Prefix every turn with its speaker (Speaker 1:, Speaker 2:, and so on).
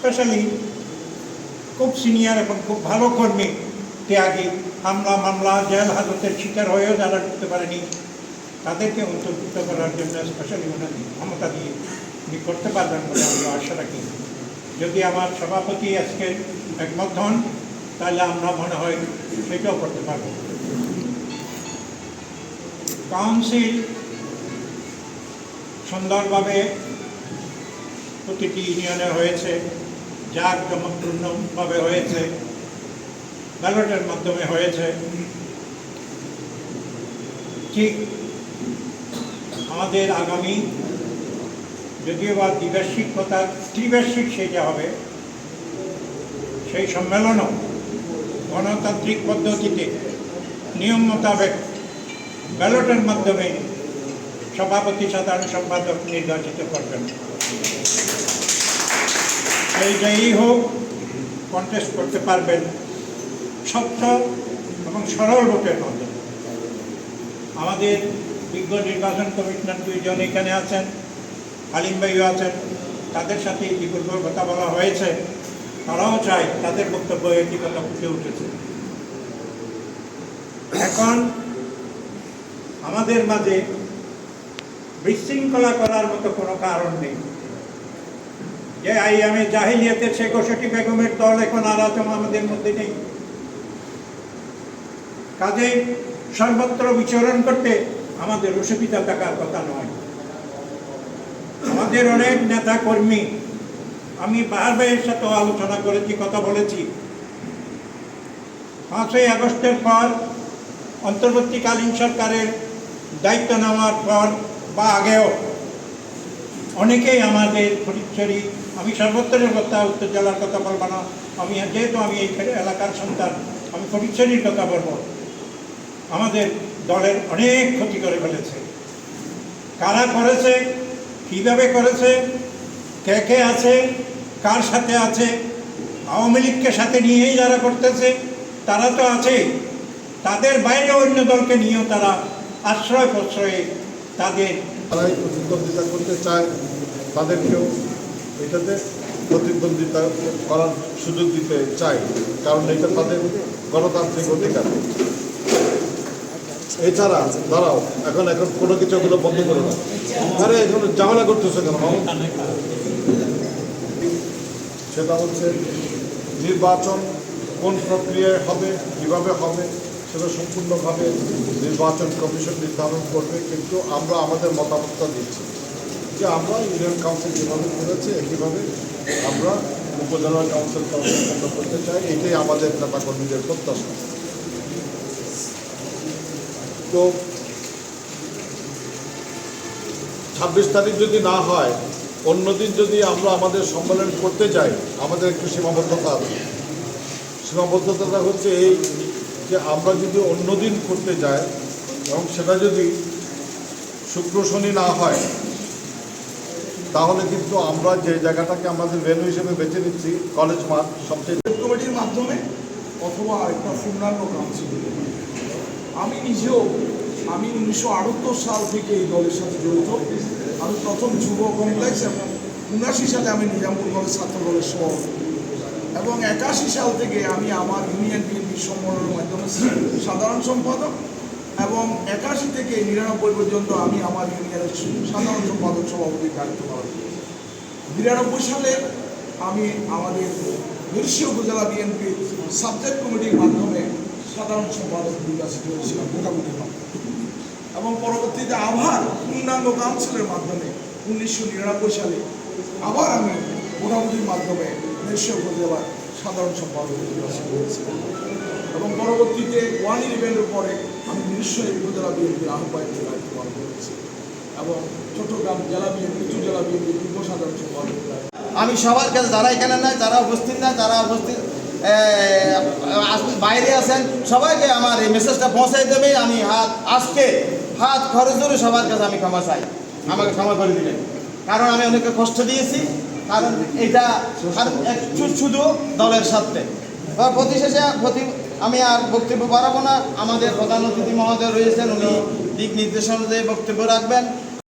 Speaker 1: Specially খুব senior এবং খুব ভালো কর্মী ত্যাগী, হামলা মামলা, জেল হাজতের শিকার হয়েও যারা ঢুকতে পারেনি, তাদেরকে অন্তর্ভুক্ত করার জন্য স্পেশালি ওনার ক্ষমতা দিয়ে উনি করতে পারবেন বলে আমরা আশা রাখি। যদি আমার সভাপতি আজকে একমত হন, তাহলে আমরা মনে হয় সেটাও করতে পারব। কাউন্সিল সুন্দরভাবে প্রতিটি ইউনিয়নে হয়েছে। যার জমপূর্ণভাবে হয়েছে, ব্যালটের মাধ্যমে হয়েছে। ঠিক আমাদের আগামী যদিও বা দ্বিবার্ষিক কথা, ত্রিবার্ষিক সেটা হবে। সেই সম্মেলনও গণতান্ত্রিক পদ্ধতিতে নিয়ম মোতাবেক ব্যালটের মাধ্যমে সভাপতি সাধারণ সম্পাদক নির্বাচিত করবেন। সেই যাই হোক কন্টেস্ট করতে পারবেন। স্বচ্ছ এবং সরল ভোটের মাধ্যমে আমাদের বিজ্ঞ নির্বাচন কমিশনার দুইজন এখানে আছেন, হালিম ভাইও আছেন। তাদের সাথে ইতিপূর্ব কথা বলা হয়েছে। তারাও চায় তাদের বক্তব্য একই কথা ফুটে উঠেছে। এখন আমাদের মাঝে বিশৃঙ্খলা করার মতো কোনো কারণ নেই। যে আই আমি জাহিলিয়াতের ওষটি বেগমের দল এখন আর আমাদের মধ্যে নেই। কাজে সর্বত্র বিচরণ করতে আমাদের অসুবিধা থাকার কথা নয়। আমাদের অনেক নেতা কর্মী আমি বাহার ভাইয়ের সাথে আলোচনা করেছি, কথা বলেছি। পাঁচই আগস্টের পর অন্তর্বর্তীকালীন সরকারের দায়িত্ব নেওয়ার পর বা আগেও অনেকেই আমাদের ফটিকছড়ি আমি সর্বত্রের কথা, উত্তর জেলার কথা বলব না। আমি যেহেতু আমি এই এলাকার সন্তান, আমি ফটিকছড়ির কথা বলব। আমাদের দলের অনেক ক্ষতি করে ফেলেছে। কারা করেছে, কীভাবে করেছে, কে কে আছে, কার সাথে আছে, আওয়ামী লীগকে সাথে নিয়েই যারা করতেছে, তারা তো আছেই তাদের বাইরে অন্য দলকে নিয়েও তারা আশ্রয় প্রশ্রয়ে তাদের
Speaker 2: প্রতিদ্বন্দ্বিতা করতে চায়, তাদেরকেও এটাতে প্রতিদ্বন্দ্বিতা করার সুযোগ দিতে চাই, কারণ এটা তাদের গণতান্ত্রিক অধিকার। এছাড়া, দাঁড়াও, এখন এখন কোনো কিছু ওগুলো বন্ধ করে না। আরে, এখন ঝামেলা করতেছে কেন সেটা হচ্ছে নির্বাচন কোন প্রক্রিয়ায় হবে, কীভাবে হবে, সেটা সম্পূর্ণভাবে নির্বাচন কমিশন নির্ধারণ করবে, কিন্তু আমরা আমাদের মতামতটা দিচ্ছি। যে আমরা ইউনিয়ন কাউন্সিল যেভাবে করেছে, একইভাবে আমরা উপজেলা কাউন্সিল সম্পন্ন করতে চাই। এটাই আমাদের নেতাকর্মীদের প্রত্যাশা। তো ছাব্বিশ তারিখ যদি না হয় অন্যদিন যদি আমরা আমাদের সম্মেলন করতে যাই আমাদের একটু সীমাবদ্ধতা আছে। সীমাবদ্ধতাটা হচ্ছে এই যে আমরা যদি অন্যদিন করতে যাই, এবং সেটা যদি শুক্র শনি না হয় তাহলে কিন্তু আমরা যে জায়গাটাকে আমাদের ভেন্যু হিসেবে বেছে নিচ্ছি কলেজ মাঠ সবচেয়ে
Speaker 3: কমিটির মাধ্যমে অথবা একটা পূর্ণাঙ্গ কাউন্সিল আমি নিজেও, আমি উনিশশো আটাত্তর সাল থেকে এই দলের সাথে জড়িত। আমি প্রথম যুব কমপ্লেক্স এবং উনাশি সালে আমি নিজামপুর কলেজ ছাত্র দলের সভাপতি। এবং একাশি সাল থেকে আমি আমার ইউনিয়ন বিএনপি সম্মেলনের মাধ্যমে সাধারণ সম্পাদক এবং একাশি থেকে নিরানব্বই পর্যন্ত আমি আমার ইউনিয়নের সাধারণ সম্পাদক সভাপতির দায়িত্ব পালন করেছি নিরানব্বই সালে আমি আমাদের বীরশি উপজেলা বিএনপির সাবজেক্ট কমিটির মাধ্যমে সাধারণ সম্পাদক নির্বাচিত হয়েছিলাম মোটামুটি। এবং পরবর্তীতে আবার পূর্ণাঙ্গ কাউন্সিলের মাধ্যমে উনিশশো নিরানব্বই সালে আবার আমি মোটামুটির মাধ্যমে বীরশি উপজেলার সাধারণ সম্পাদক নির্বাচিত হয়েছিলাম এবং পরবর্তীতে ওয়ান ইলেভেনের পরে আমি নিশ্চয় উপজেলা বিএনপির আহ্বায়কের দায়িত্ব পালন করেছি। এবং চট্টগ্রাম জেলা বিএনপি উপজেলা বিএনপির যুব সাধারণ
Speaker 4: আমি সবার কাছে, যারা এখানে নাই, যারা উপস্থিত নাই, যারা উপস্থিত বাইরে আছেন, সবাইকে আমার এই মেসেজটা পৌঁছাই দেবে। আমি হাত, আজকে হাত খরচ ধরে সবার কাছে আমি ক্ষমা চাই। আমাকে ক্ষমা করে দিবেন। কারণ আমি অনেকে কষ্ট দিয়েছি। কারণ এটা শুধু দলের স্বার্থে। প্রতিশেষে প্রতি আমি আর বক্তব্য বাড়াবো না। আমাদের প্রধান অতিথি মহোদয় রয়েছেন, উনি দিক নির্দেশনা অনুযায়ী বক্তব্য রাখবেন।